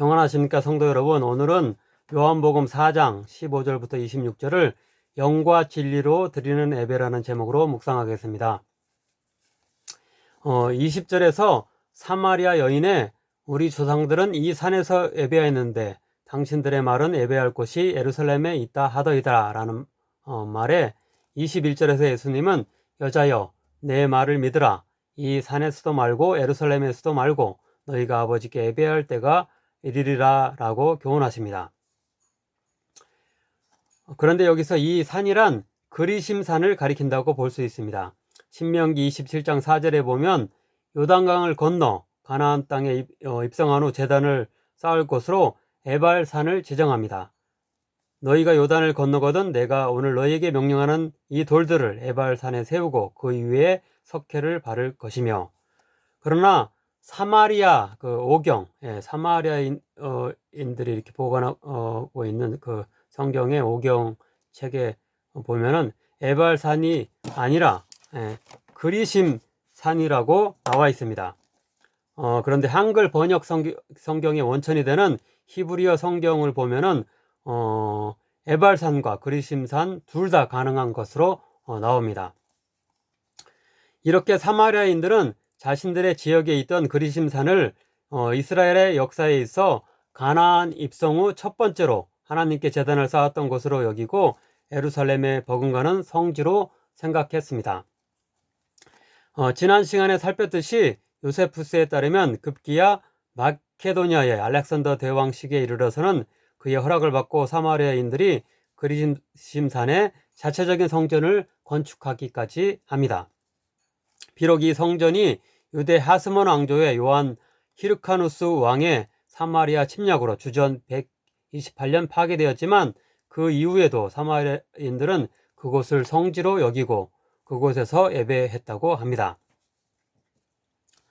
평안하십니까 성도 여러분 오늘은 요한복음 4장 15절부터 26절을 영과 진리로 드리는 예배라는 제목으로 묵상하겠습니다. 어, 20절에서 사마리아 여인의 우리 조상들은 이 산에서 예배하였는데 당신들의 말은 예배할 곳이 예루살렘에 있다 하더이다 라는 어, 말에 21절에서 예수님은 여자여 내 말을 믿으라 이 산에서도 말고 예루살렘에서도 말고 너희가 아버지께 예배할 때가 이르리라 라고 교훈하십니다. 그런데 여기서 이 산이란 그리심산을 가리킨다고 볼 수 있습니다. 신명기 27장 4절에 보면 요단강을 건너 가나안 땅에 입, 어, 입성한 후 재단을 쌓을 곳으로 에발산을 지정합니다. 너희가 요단을 건너거든 내가 오늘 너희에게 명령하는 이 돌들을 에발산에 세우고 그 위에 석회를 바를 것이며 그러나 사마리아 그 오경 예, 사마리아인 어, 이렇게 보관하고 있는 그 성경의 오경 책에 보면은 에발산이 아니라 예, 그리심 산이라고 나와 있습니다. 어, 그런데 한글 번역 성경, 성경의 원천이 되는 히브리어 성경을 보면은 어, 에발산과 그리심산 둘 다 가능한 것으로 어, 나옵니다. 이렇게 사마리아인들은 자신들의 지역에 있던 그리심산을 어, 이스라엘의 역사에 있어 가나안 입성 후 첫 번째로 하나님께 재단을 쌓았던 곳으로 여기고 에루살렘에 버금가는 성지로 생각했습니다. 어, 지난 시간에 살폈듯이 요세푸스에 따르면 급기야 마케도니아의 알렉산더 대왕 시기에 이르러서는 그의 허락을 받고 사마리아인들이 그리심산에 자체적인 성전을 건축하기까지 합니다. 비록 이 성전이 유대 하스몬 왕조의 요한 히르카누스 왕의 사마리아 침략으로 주전 128년 파괴되었지만 그 이후에도 사마리아인들은 그곳을 성지로 여기고 그곳에서 예배했다고 합니다.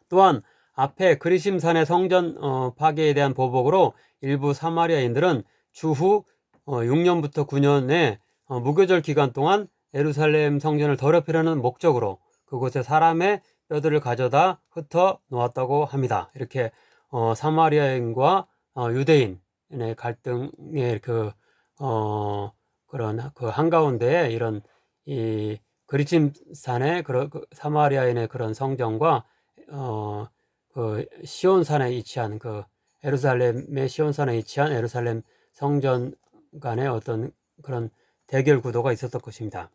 또한 앞에 그리심산의 성전 어, 파괴에 대한 보복으로 일부 사마리아인들은 주후 어, 6년부터 9년의 어, 무교절 기간 동안 예루살렘 성전을 더럽히려는 목적으로 그곳에 사람의 뼈들을 가져다 흩어 놓았다고 합니다. 이렇게 어, 사마리아인과 어, 유대인의 갈등의 그 어, 그런 그 한가운데에 이런 이 그리침산의 그런 그 사마리아인의 그런 성전과 어, 그 시온산에 위치한 그 예루살렘의 시온산에 위치한 예루살렘 성전 간의 어떤 그런 대결 구도가 있었을 것입니다.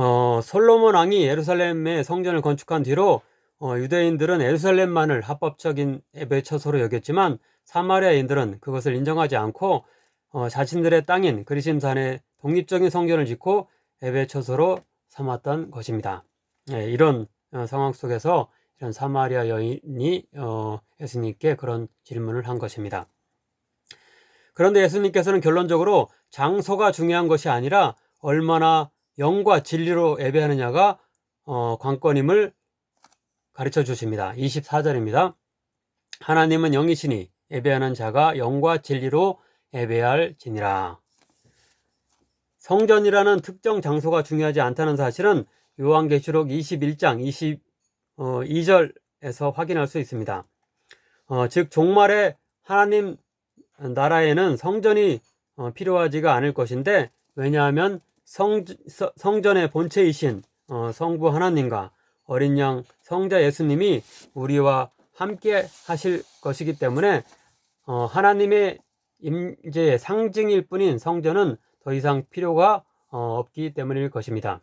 어, 솔로몬 왕이 예루살렘의 성전을 건축한 뒤로 어, 유대인들은 예루살렘만을 합법적인 예배 처소로 여겼지만 사마리아인들은 그것을 인정하지 않고 어, 자신들의 땅인 그리심산에 독립적인 성전을 짓고 예배 처소로 삼았던 것입니다. 예, 이런 어, 상황 속에서 이런 사마리아 여인이 어, 예수님께 그런 질문을 한 것입니다. 그런데 예수님께서는 결론적으로 장소가 중요한 것이 아니라 얼마나 영과 진리로 예배하느냐가 어, 관건임을 가르쳐 주십니다. 24절입니다. 하나님은 영이시니 예배하는 자가 영과 진리로 예배할 지니라. 성전이라는 특정 장소가 중요하지 않다는 사실은 요한계시록 21장 22절에서 확인할 수 있습니다. 어, 즉 종말에 하나님 나라에는 성전이 어, 필요하지가 않을 것인데 왜냐하면 성, 성전의 본체이신 어, 성부 하나님과 어린 양 성자 예수님이 우리와 함께 하실 것이기 때문에 어, 하나님의 임재의 상징일 뿐인 성전은 더 이상 필요가 어, 없기 때문일 것입니다.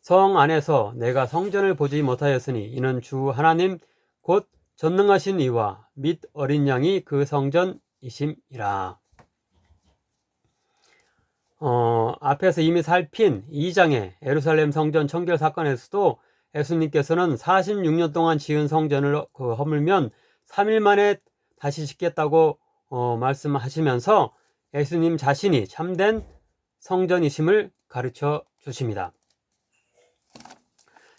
성 안에서 내가 성전을 보지 못하였으니 이는 주 하나님 곧 전능하신 이와 및 어린 양이 그 성전이심이라. 어, 앞에서 이미 살핀 2장의 에루살렘 성전 청결 사건에서도 예수님께서는 46년 동안 지은 성전을 그 허물면 3일 만에 다시 짓겠다고 어, 말씀하시면서 예수님 자신이 참된 성전이심을 가르쳐 주십니다.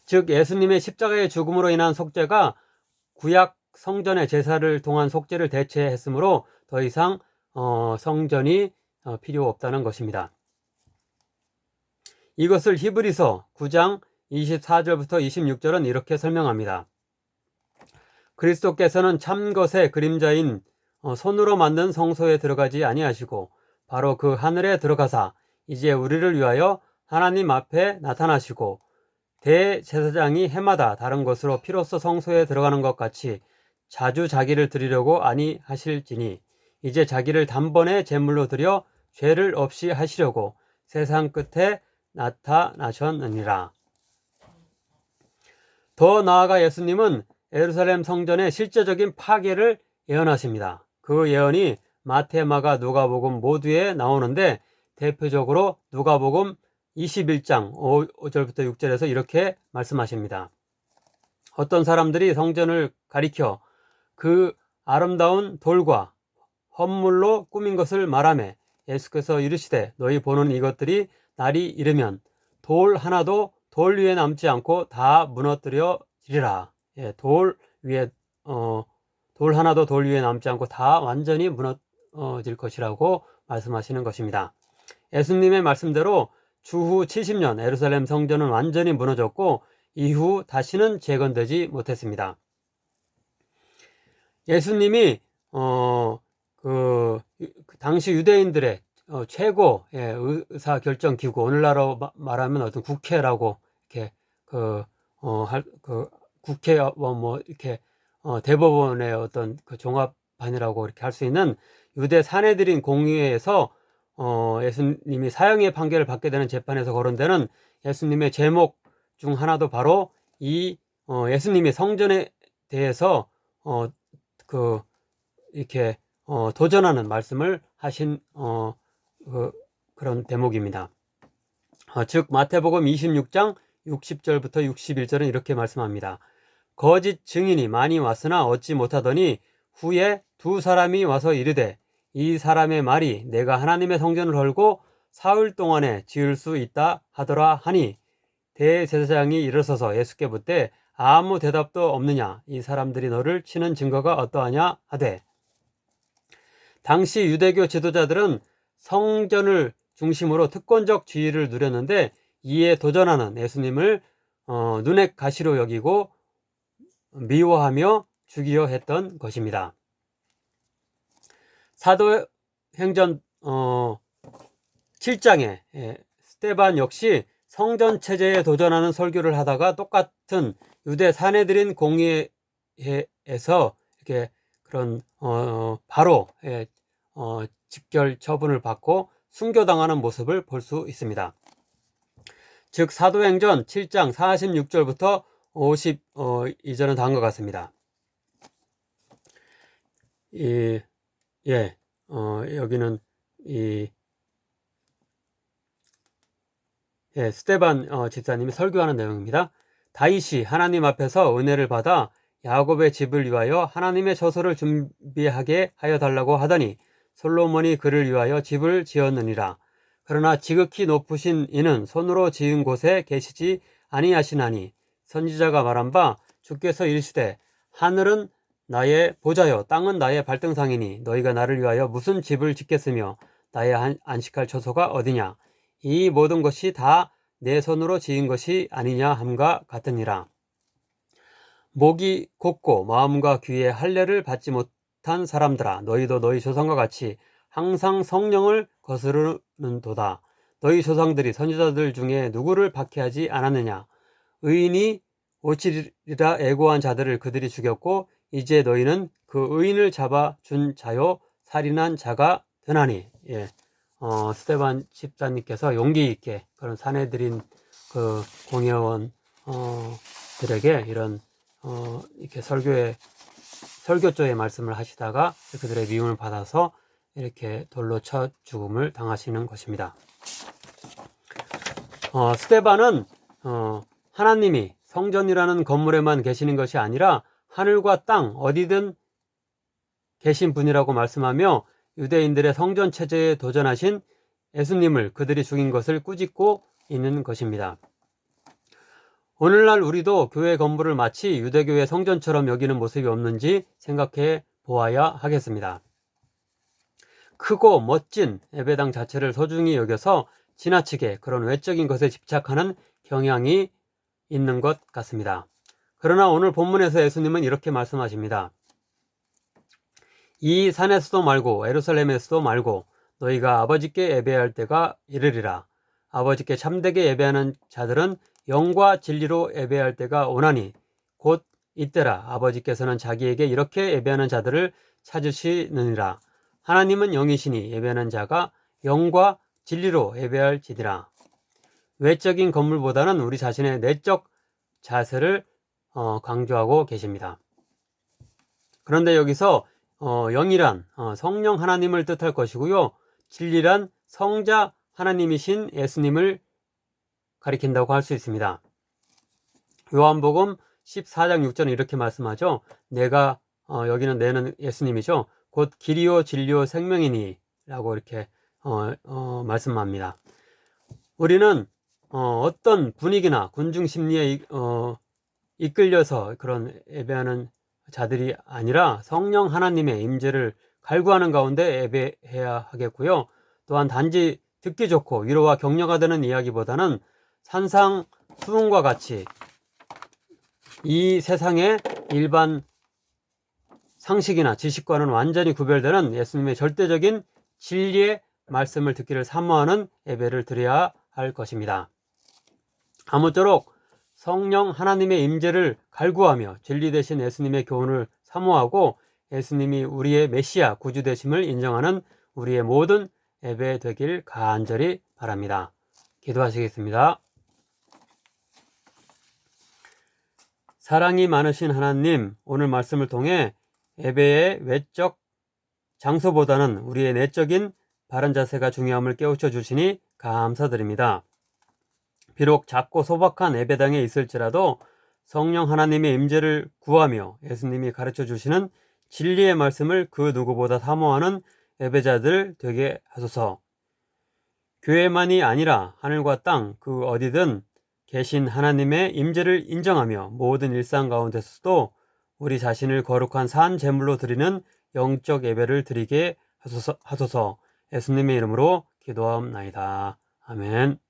즉 예수님의 십자가의 죽음으로 인한 속죄가 구약 성전의 제사를 통한 속죄를 대체했으므로 더 이상 어, 성전이 어, 필요 없다는 것입니다. 이것을 히브리서 9장 24절부터 26절은 이렇게 설명합니다. 그리스도께서는 참 것의 그림자인 어, 손으로 만든 성소에 들어가지 아니하시고 바로 그 하늘에 들어가사 이제 우리를 위하여 하나님 앞에 나타나시고 대제사장이 해마다 다른 것으로 피로써 성소에 들어가는 것 같이 자주 자기를 드리려고 아니하실지니 이제 자기를 단번에 제물로 드려 죄를 없이 하시려고 세상 끝에 나타나셨느니라. 더 나아가 예수님은 예루살렘 성전의 실제적인 파괴를 예언하십니다. 그 예언이 마태, 마가, 누가복음 모두에 나오는데 대표적으로 누가복음 21장 5절부터 6절에서 이렇게 말씀하십니다. 어떤 사람들이 성전을 가리켜 그 아름다운 돌과 헌물로 꾸민 것을 말하며 예수께서 이르시되 너희 보는 이것들이 날이 이르면 돌 하나도 돌 위에 남지 않고 다 무너뜨려지리라. 예, 돌 위에 어, 돌 하나도 돌 위에 남지 않고 다 완전히 무너질 것이라고 말씀하시는 것입니다. 예수님의 말씀대로 주후 70년 에루살렘 성전은 완전히 무너졌고 이후 다시는 재건되지 못했습니다. 예수님이 어, 그, 그 당시 유대인들의 어, 최고 예, 의사 결정 기구 오늘날로 말하면 어떤 국회라고 이렇게 그, 어, 할, 그 국회 뭐, 뭐 이렇게 어, 대법원의 어떤 그 종합반이라고 이렇게 할 수 있는 유대 사내들인 공의회에서 어, 예수님이 사형의 판결을 받게 되는 재판에서 거론되는 예수님의 제목 중 하나도 바로 이 어, 예수님이 성전에 대해서 어, 그 이렇게 어, 도전하는 말씀을 하신 어, 그, 그런 대목입니다. 어, 즉 마태복음 26장 60절부터 61절은 이렇게 말씀합니다. 거짓 증인이 많이 왔으나 얻지 못하더니 후에 두 사람이 와서 이르되 이 사람의 말이 내가 하나님의 성전을 헐고 사흘 동안에 지을 수 있다 하더라 하니 대제사장이 일어서서 예수께 묻되 아무 대답도 없느냐 이 사람들이 너를 치는 증거가 어떠하냐 하되 당시 유대교 지도자들은 성전을 중심으로 특권적 지위를 누렸는데 이에 도전하는 예수님을 어, 눈의 가시로 여기고 미워하며 죽이려 했던 것입니다. 사도행전 어, 7장에 예, 스테반 역시 성전 체제에 도전하는 설교를 하다가 똑같은 유대 사내들인 공의에서 이렇게 그런 어, 바로 예, 어, 직결 처분을 받고 순교당하는 모습을 볼 수 있습니다. 즉 사도행전 7장 46절부터 52절은 어, 다음과 같습니다. 이, 예, 어, 여기는 이 예, 스테반 어, 집사님이 설교하는 내용입니다. 다윗이 하나님 앞에서 은혜를 받아 야곱의 집을 위하여 하나님의 처소를 준비하게 하여 달라고 하더니 솔로몬이 그를 위하여 집을 지었느니라. 그러나 지극히 높으신 이는 손으로 지은 곳에 계시지 아니하시나니 선지자가 말한 바 주께서 이르시되 하늘은 나의 보좌여 땅은 나의 발등상이니 너희가 나를 위하여 무슨 집을 짓겠으며 나의 안식할 처소가 어디냐 이 모든 것이 다 내 손으로 지은 것이 아니냐 함과 같으니라. 목이 곱고 마음과 귀에 할례를 받지 못한 사람들아 너희도 너희 조상과 같이 항상 성령을 거스르는 도다. 너희 조상들이 선지자들 중에 누구를 박해하지 않았느냐? 의인이 오치리라 애고한 자들을 그들이 죽였고 이제 너희는 그 의인을 잡아 준 자요 살인한 자가 되나니. 예. 어, 스테반 집사님께서 용기 있게 그런 사내들인 그 공회원 어, 들에게 이런 어, 이렇게 설교에 설교조의 말씀을 하시다가 그들의 미움을 받아서 이렇게 돌로 쳐 죽음을 당하시는 것입니다. 어, 스테반은 어, 하나님이 성전이라는 건물에만 계시는 것이 아니라 하늘과 땅 어디든 계신 분이라고 말씀하며 유대인들의 성전 체제에 도전하신 예수님을 그들이 죽인 것을 꾸짖고 있는 것입니다. 오늘날 우리도 교회 건물을 마치 유대교의 성전처럼 여기는 모습이 없는지 생각해 보아야 하겠습니다. 크고 멋진 예배당 자체를 소중히 여겨서 지나치게 그런 외적인 것에 집착하는 경향이 있는 것 같습니다. 그러나 오늘 본문에서 예수님은 이렇게 말씀하십니다. 이 산에서도 말고 에루살렘에서도 말고 너희가 아버지께 예배할 때가 이르리라. 아버지께 참되게 예배하는 자들은 영과 진리로 예배할 때가 오나니 곧 이때라 아버지께서는 자기에게 이렇게 예배하는 자들을 찾으시느니라. 하나님은 영이시니 예배하는 자가 영과 진리로 예배할 지니라. 외적인 건물보다는 우리 자신의 내적 자세를 어, 강조하고 계십니다. 그런데 여기서 어, 영이란 어, 성령 하나님을 뜻할 것이고요. 진리란 성자 하나님이신 예수님을 가리킨다고 할 수 있습니다. 요한복음 14장 6절은 이렇게 말씀하죠. 내가 어, 여기는 내는 예수님이죠. 곧 길이요 진리요 생명이니 라고 이렇게 어, 어, 말씀합니다. 우리는 어, 떤 분위기나 군중 심리에 이, 어, 이끌려서 그런 예배하는 자들이 아니라 성령 하나님의 임재를 갈구하는 가운데 예배해야 하겠고요. 또한 단지 듣기 좋고 위로와 격려가 되는 이야기보다는 산상 수훈과 같이 이 세상의 일반 상식이나 지식과는 완전히 구별되는 예수님의 절대적인 진리의 말씀을 듣기를 사모하는 예배를 드려야 할 것입니다. 아무쪼록 성령 하나님의 임재를 갈구하며 진리 대신 예수님의 교훈을 사모하고 예수님이 우리의 메시아 구주 되심을 인정하는 우리의 모든 예배 되길 간절히 바랍니다. 기도하시겠습니다. 사랑이 많으신 하나님, 오늘 말씀을 통해 예배의 외적 장소보다는 우리의 내적인 바른 자세가 중요함을 깨우쳐 주시니 감사드립니다. 비록 작고 소박한 예배당에 있을지라도 성령 하나님의 임재를 구하며 예수님이 가르쳐 주시는 진리의 말씀을 그 누구보다 사모하는 예배자들 되게 하소서. 교회만이 아니라 하늘과 땅 그 어디든 계신 하나님의 임재를 인정하며 모든 일상 가운데서도 우리 자신을 거룩한 산 제물로 드리는 영적 예배를 드리게 하소서, 하소서 예수님의 이름으로 기도하옵나이다. 아멘.